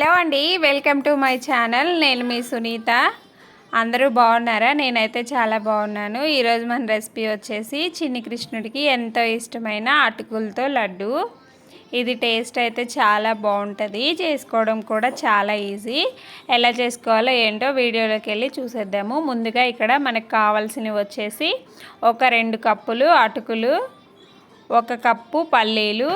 Hello అండి welcome to my channel. నేను మీ సునీత. అందరూ బాగున్నారా? నేనైతే చాలా బాగున్నాను. ఈరోజు మన రెసిపీ వచ్చేసి చిన్ని కృష్ణుడికి ఎంతో ఇష్టమైన అటుకులతో లడ్డు. ఇది టేస్ట్ అయితే చాలా బాగుంటుంది. చేసుకోవడం కూడా చాలా ఈజీ. ఎలా చేసుకోవాలో ఏంటో వీడియోలోకి వెళ్ళి చూసేద్దాము. ముందుగా ఇక్కడ మనకు కావాల్సినవి వచ్చేసి ఒక రెండు కప్పులు అటుకులు ఒక కప్పు పల్లీలు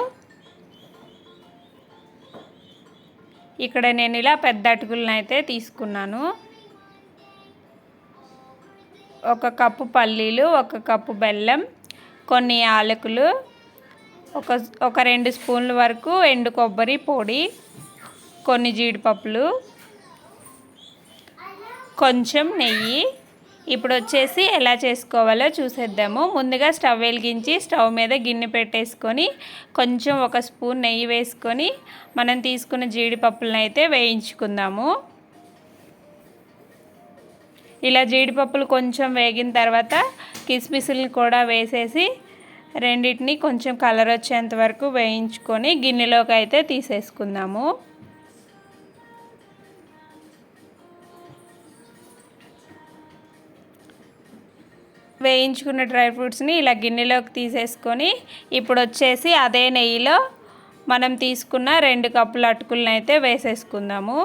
ఇక్కడ నేను ఇలా పెద్ద అటుకులను అయితే తీసుకున్నాను. ఒక కప్పు పల్లీలు ఒక కప్పు బెల్లం కొన్ని యాలకులు ఒక ఒక రెండు స్పూన్ల వరకు ఎండు కొబ్బరి పొడి కొన్ని జీడిపప్పులు కొంచెం నెయ్యి ఇప్పుడు వచ్చేసి ఎలా చేసుకోవాలో చూసేద్దాము. ముందుగా స్టవ్ వెలిగించి స్టవ్ మీద గిన్నె పెట్టేసుకొని కొంచెం ఒక స్పూన్ నెయ్యి వేసుకొని మనం తీసుకున్న జీడిపప్పులను అయితే వేయించుకుందాము. ఇలా జీడిపప్పులు కొంచెం వేగిన తర్వాత కిస్మిస్లు కూడా వేసేసి రెండింటిని కొంచెం కలర్ వచ్చేంత వరకు వేయించుకొని గిన్నెలోకి అయితే తీసేసుకుందాము. వేయించుకున్న డ్రై ఫ్రూట్స్ని ఇలా గిన్నెలోకి తీసేసుకొని ఇప్పుడు వచ్చేసి అదే నెయ్యిలో మనం తీసుకున్న రెండు కప్పుల అటుకులను అయితే వేసేసుకుందాము.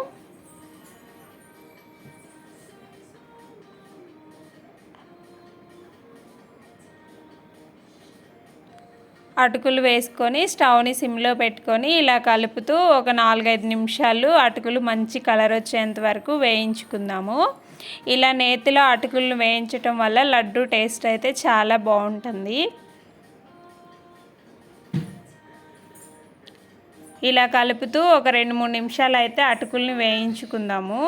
అటుకులు వేసుకొని స్టవ్ని సిమ్లో పెట్టుకొని ఇలా కలుపుతూ ఒక నాలుగైదు నిమిషాలు అటుకులు మంచి కలర్ వచ్చేంత వరకు వేయించుకుందాము. ఇలా నేతిలో అటుకులు వేయించటం వల్ల లడ్డు టేస్ట్ అయితే చాలా బాగుంటుంది. ఇలా కలుపుతూ ఒక రెండు మూడు నిమిషాలు అయితే అటుకుల్ని వేయించుకుందాము.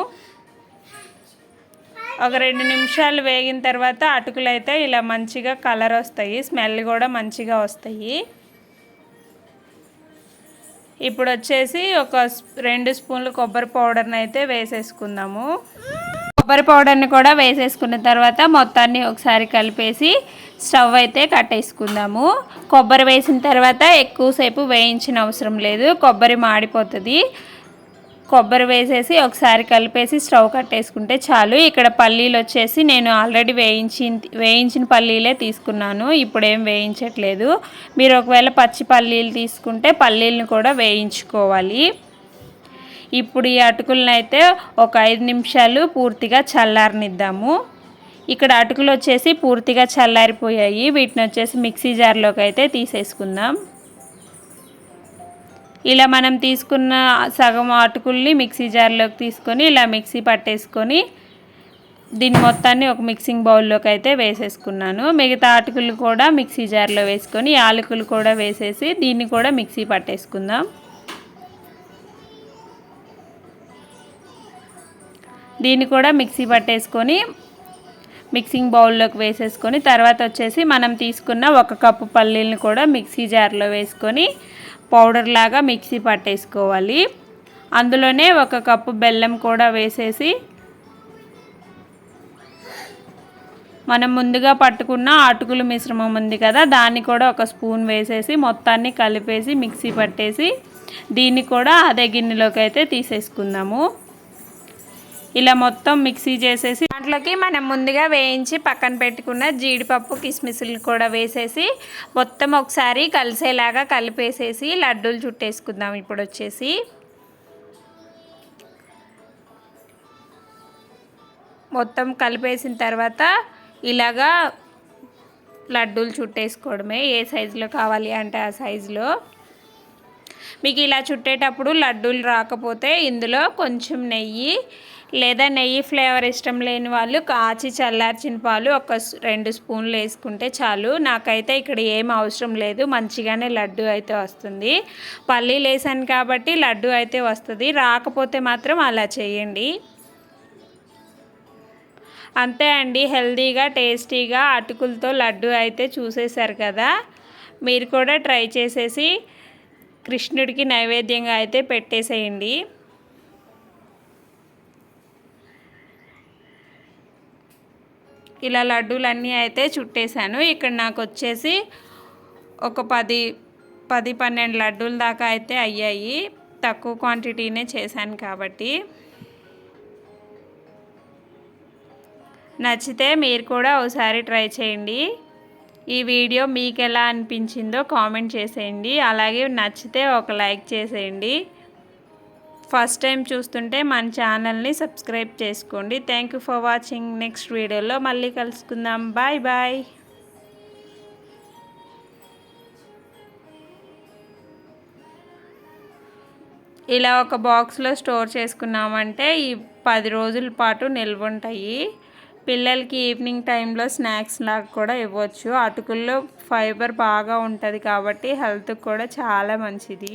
ఒక రెండు నిమిషాలు వేగిన తర్వాత అటుకులు అయితే ఇలా మంచిగా కలర్ వస్తాయి స్మెల్ కూడా మంచిగా వస్తాయి. ఇప్పుడు వచ్చేసి ఒక రెండు స్పూన్లు కొబ్బరి పౌడర్ని అయితే వేసేసుకుందాము. కొబ్బరి పౌడర్ని కూడా వేసేసుకున్న తర్వాత మొత్తాన్ని ఒకసారి కలిపేసి స్టవ్ అయితే కట్టేసుకుందాము. కొబ్బరి వేసిన తర్వాత ఎక్కువసేపు వేయించిన అవసరం లేదు. కొబ్బరి మాడిపోతుంది. కొబ్బరి వేసేసి ఒకసారి కలిపేసి స్టవ్ కట్టేసుకుంటే చాలు. ఇక్కడ పల్లీలు వచ్చేసి నేను ఆల్రెడీ వేయించి వేయించిన పల్లీలే తీసుకున్నాను. ఇప్పుడేం వేయించట్లేదు. మీరు ఒకవేళ పచ్చి పల్లీలు తీసుకుంటే పల్లీలను కూడా వేయించుకోవాలి. ఇప్పుడు ఈ అటుకులను అయితే ఒక ఐదు నిమిషాలు పూర్తిగా చల్లారనిద్దాము. ఇక్కడ అటుకులు వచ్చేసి పూర్తిగా చల్లారిపోయాయి. వీటిని వచ్చేసి మిక్సీ జార్లోకి అయితే తీసేసుకుందాం. ఇలా మనం తీసుకున్న సగం అటుకుల్ని మిక్సీ జార్లోకి తీసుకొని ఇలా మిక్సీ పట్టేసుకొని దీని మొత్తాన్ని ఒక మిక్సింగ్ బౌల్లోకి అయితే వేసేసుకున్నాను. మిగతా అటుకులు కూడా మిక్సీ జార్లో వేసుకొని యాలకులు కూడా వేసేసి దీన్ని కూడా మిక్సీ పట్టేసుకుందాం. దీన్ని కూడా మిక్సీ పట్టేసుకొని మిక్సింగ్ బౌల్లోకి వేసేసుకొని తర్వాత వచ్చేసి మనం తీసుకున్న ఒక కప్పు పల్లీలను కూడా మిక్సీ జార్లో వేసుకొని పౌడర్ లాగా మిక్సీ పట్టేసుకోవాలి. అందులోనే ఒక కప్పు బెల్లం కూడా వేసేసి మనం ముందుగా పట్టుకున్న అటుకుల మిశ్రమం ఉంది కదా దాన్ని కూడా ఒక స్పూన్ వేసేసి మొత్తాన్ని కలిపేసి మిక్సీ పట్టేసి దీన్ని కూడా అదే గిన్నెలోకి అయితే తీసేసుకుందాము. ఇలా మొత్తం మిక్సీ చేసేసి దాంట్లోకి మనం ముందుగా వేయించి పక్కన పెట్టుకున్న జీడిపప్పు కిస్మిస్లు కూడా వేసేసి మొత్తం ఒకసారి కలిసేలాగా కలిపేసేసి లడ్డూలు చుట్టేసుకుందాం ఇప్పుడు వచ్చేసి. మొత్తం కలిపేసిన తర్వాత ఇలాగా లడ్డూలు చుట్టేసుకోవడమే ఏ సైజులో కావాలి అంటే ఆ సైజులో. మీకు ఇలా చుట్టేటప్పుడు లడ్డూలు రాకపోతే ఇందులో కొంచెం నెయ్యి లేదా నెయ్యి ఫ్లేవర్ ఇష్టం లేని వాళ్ళు కాచి చల్లార్చిన పాలు ఒక రెండు స్పూన్లు వేసుకుంటే చాలు. నాకైతే ఇక్కడ ఏం అవసరం లేదు. మంచిగానే లడ్డు అయితే వస్తుంది. పల్లీలు వేసాను కాబట్టి లడ్డు అయితే వస్తుంది. రాకపోతే మాత్రం అలా చేయండి. అంతే అండి. హెల్దీగా టేస్టీగా అటుకులతో లడ్డు అయితే చూసేశారు కదా. మీరు కూడా ట్రై చేసేసి కృష్ణుడికి నైవేద్యంగా అయితే పెట్టేసేయండి. ఇలా లడ్డూలన్నీ అయితే చుట్టేశాను. ఇక్కడ నాకు వచ్చేసి ఒక పది పది పన్నెండు లడ్డూల దాకా అయితే అయ్యాయి. తక్కువ క్వాంటిటీనే చేశాను కాబట్టి. నచ్చితే మీరు కూడా ఒకసారి ట్రై చేయండి. ఈ వీడియో మీకు ఎలా అనిపించిందో కామెంట్ చేసేయండి. అలాగే నచ్చితే ఒక లైక్ చేసేయండి. ఫస్ట్ టైం చూస్తుంటే మన ఛానల్ని సబ్స్క్రైబ్ చేసుకోండి. Thank you for watching next వీడియోలో మళ్ళీ కలుసుకుందాం. బాయ్ బాయ్ ఇలా ఒక బాక్స్లో స్టోర్ చేసుకున్నామంటే ఈ పది రోజుల పాటు నిల్వ ఉంటాయి పిల్లలకి ఈవినింగ్ టైంలో స్నాక్స్ లాగా కూడా ఇవ్వచ్చు. అటుకుల్లో ఫైబర్ బాగా ఉంటుంది కాబట్టి హెల్త్కి కూడా చాలా మంచిది.